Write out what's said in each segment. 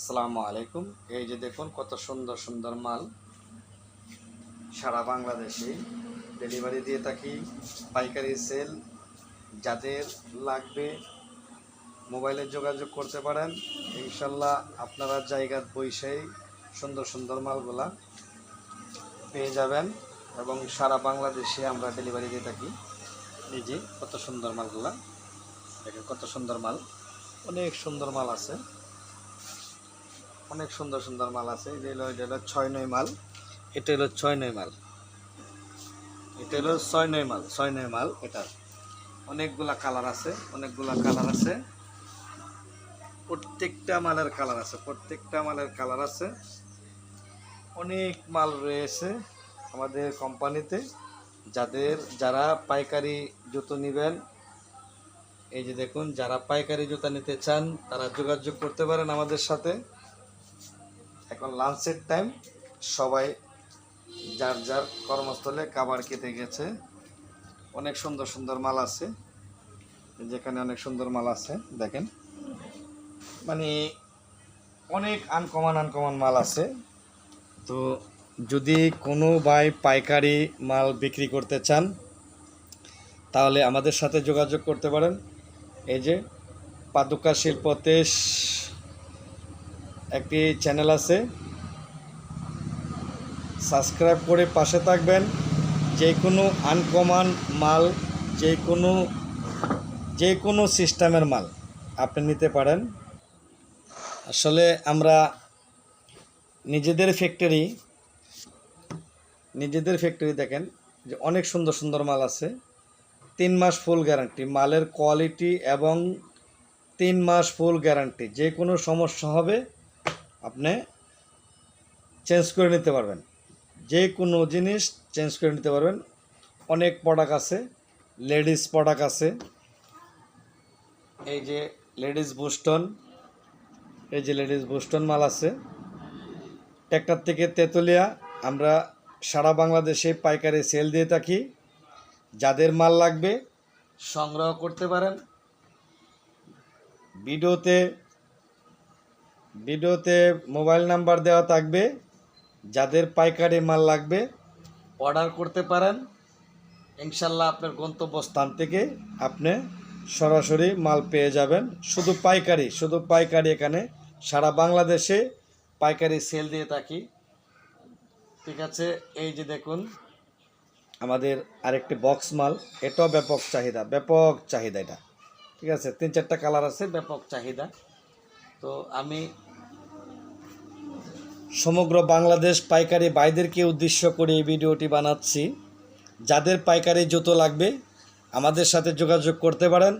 আসসালামু আলাইকুম। এই যে দেখুন কত সুন্দর সুন্দর মাল। সারা বাংলাদেশে ডেলিভারি দিয়ে থাকি। পাইকারি সেল, যাদের লাগবে মোবাইলে যোগাযোগ করতে পারেন। ইনশাল্লাহ আপনারা জায়গার বৈশাই সুন্দর সুন্দর মালগুলা পেয়ে যাবেন এবং সারা বাংলাদেশে আমরা ডেলিভারি দিয়ে থাকি। এই যে কত সুন্দর মালগুলা। দেখেন কত সুন্দর মাল। অনেক সুন্দর মাল আছে। অনেক সুন্দর সুন্দর মাল আছে। যে হলো, এটা হলো ছয় নয় মাল। এটা হলো ছয় নয় মাল। এটা হলো ছয় নয় মাল, ছয় নয় মাল এটা। অনেকগুলা কালার আছে, অনেকগুলা কালার আছে। প্রত্যেকটা মালের কালার আছে, প্রত্যেকটা মালের কালার আছে। অনেক মাল রয়েছে আমাদের কোম্পানিতে। যাদের, যারা পাইকারি জুতো নেবেন, এই যে দেখুন, যারা পাইকারি জুতা নিতে চান, তারা যোগাযোগ করতে পারেন আমাদের সাথে। এখন লাঞ্চের টাইম সবাই যার যার কর্মস্থলে খাবার খেতে গেছে। অনেক সুন্দর সুন্দর মাল আছে। যেখানে অনেক সুন্দর মাল আছে, দেখেন। মানে অনেক আনকমন আনকমন মাল আছে। তো যদি কোনো ভাই পাইকারি মাল বিক্রি করতে চান, তাহলে আমাদের সাথে যোগাযোগ করতে পারেন। এই যে পাদুকা শিল্প তেজ একটি চ্যানেল আছে। সাবস্ক্রাইব করে পাশে থাকবেন। যে কোনো আনকমন মাল যে কোনো যে কোনো সিস্টেমের মাল আপনি নিতে পারেন। আসলে আমরা নিজেদের ফ্যাক্টরি নিজেদের ফ্যাক্টরি দেখেন যে অনেক সুন্দর সুন্দর মাল আছে। তিন মাস ফুল গ্যারান্টি মালের কোয়ালিটি এবং তিন মাস ফুল গ্যারান্টি যে কোনো সমস্যা হবে আপনি চেঞ্জ করে নিতে পারবেন। যে কোনো জিনিস চেঞ্জ করে নিতে পারবেন। অনেক প্রোডাক্ট আছে লেডিস প্রোডাক্ট আছে। এই যে লেডিস বুস্টন এই যে লেডিস বুস্টন মাল আছে। ট্র্যাক্টর থেকে তেঁতুলিয়া, আমরা সারা বাংলাদেশে পাইকারি সেল দিয়ে থাকি। যাদের মাল লাগবে সংগ্রহ করতে পারেন। ভিডিওতে ভিডিওতে মোবাইল নাম্বার দেওয়া থাকবে, যাদের পাইকারি মাল লাগবে, অর্ডার করতে পারেন। ইনশাল্লাহ আপনার গন্তব্যস্থান থেকে আপনি সরাসরি মাল পেয়ে যাবেন। শুধু পাইকারি শুধু পাইকারি এখানে সারা বাংলাদেশে পাইকারি সেল দিয়ে থাকি। ঠিক আছে, এই যে দেখুন, আমাদের আরেকটি বক্স মাল, এটাও ব্যাপক চাহিদা ব্যাপক চাহিদা এটা। ঠিক আছে, তিন চারটা কালার আছে, ব্যাপক চাহিদা। তো আমি সমগ্র বাংলাদেশ পাইকারি ভাইদেরকে উদ্দেশ্য করে এই ভিডিওটি বানাচ্ছি। যাদের পাইকারি জুতো লাগবে, আমাদের সাথে যোগাযোগ করতে পারেন।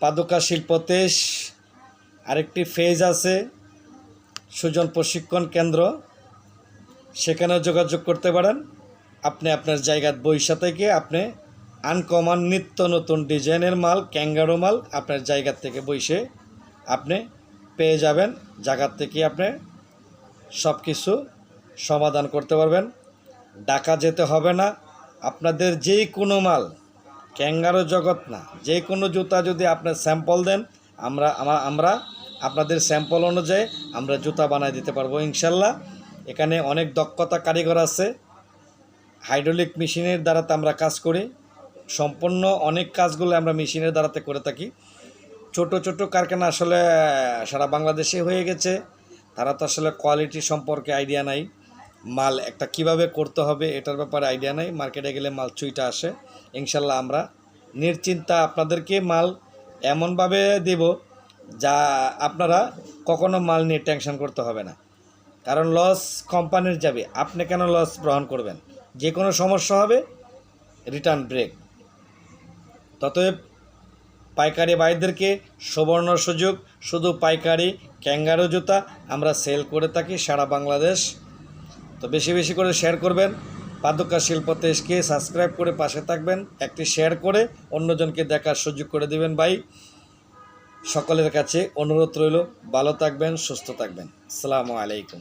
পাদুকা শিল্প তেজ, আরেকটি ফেজ আছে, সুজন প্রশিক্ষণ কেন্দ্র। সেখানেও যোগাযোগ করতে পারেন। আপনি আপনার জায়গার বৈশা থেকে আপনি আনকমন নিত্য নতুন ডিজাইনের মাল, ক্যাঙ্গারো মাল আপনার জায়গার থেকে বইসে আপনি পেয়ে যাবেন জায়গার থেকে আপনি সব কিছু সমাধান করতে পারবেন। ঢাকা যেতে হবে না। আপনাদের যেই কোনো মাল, ক্যাঙ্গারো জগৎ না যে কোনো জুতা যদি আপনার স্যাম্পল দেন, আমরা, আমা- আমরা আপনাদের স্যাম্পল অনুযায়ী আমরা জুতা বানায় দিতে পারব ইনশাল্লাহ। এখানে অনেক দক্ষতা কারিগর আছে। হাইড্রোলিক মেশিনের দ্বারাতে আমরা কাজ করি। সম্পূর্ণ অনেক কাজগুলো আমরা মেশিনের দ্বারাতে করে থাকি। ছোট ছোট কারখানা আসলে সারা বাংলাদেশে হয়ে গেছে। তারা তো আসলে কোয়ালিটি সম্পর্কে আইডিয়া নাই। মাল একটা কীভাবে করতে হবে এটার ব্যাপারে আইডিয়া নাই। মার্কেটে গেলে মাল চুইটা আসে। ইনশাল্লাহ আমরা নিশ্চিন্তা আপনাদেরকে মাল এমনভাবে দেব যা আপনারা কখনো মাল নিয়ে টেনশন করতে হবে না। কারণ লস কোম্পানির যাবে। আপনি কেন লস গ্রহণ করবেন? যে কোনো সমস্যা হবে রিটার্ন ব্রেক ততএব পাইকারি ভাইদেরকে সুবর্ণ সুযোগ, শুধু পাইকারি ক্যাঙ্গারো জুতা আমরা সেল করে থাকি সারা বাংলাদেশ। তো বেশি বেশি করে শেয়ার করবেন। পাদুকা শিল্প তেজকে সাবস্ক্রাইব করে পাশে থাকবেন। একটি শেয়ার করে অন্যজনকে দেখার সুযোগ করে দিবেন ভাই। সকলের কাছে অনুরোধ রইল, ভালো থাকবেন, সুস্থ থাকবেন। আসসালামু আলাইকুম।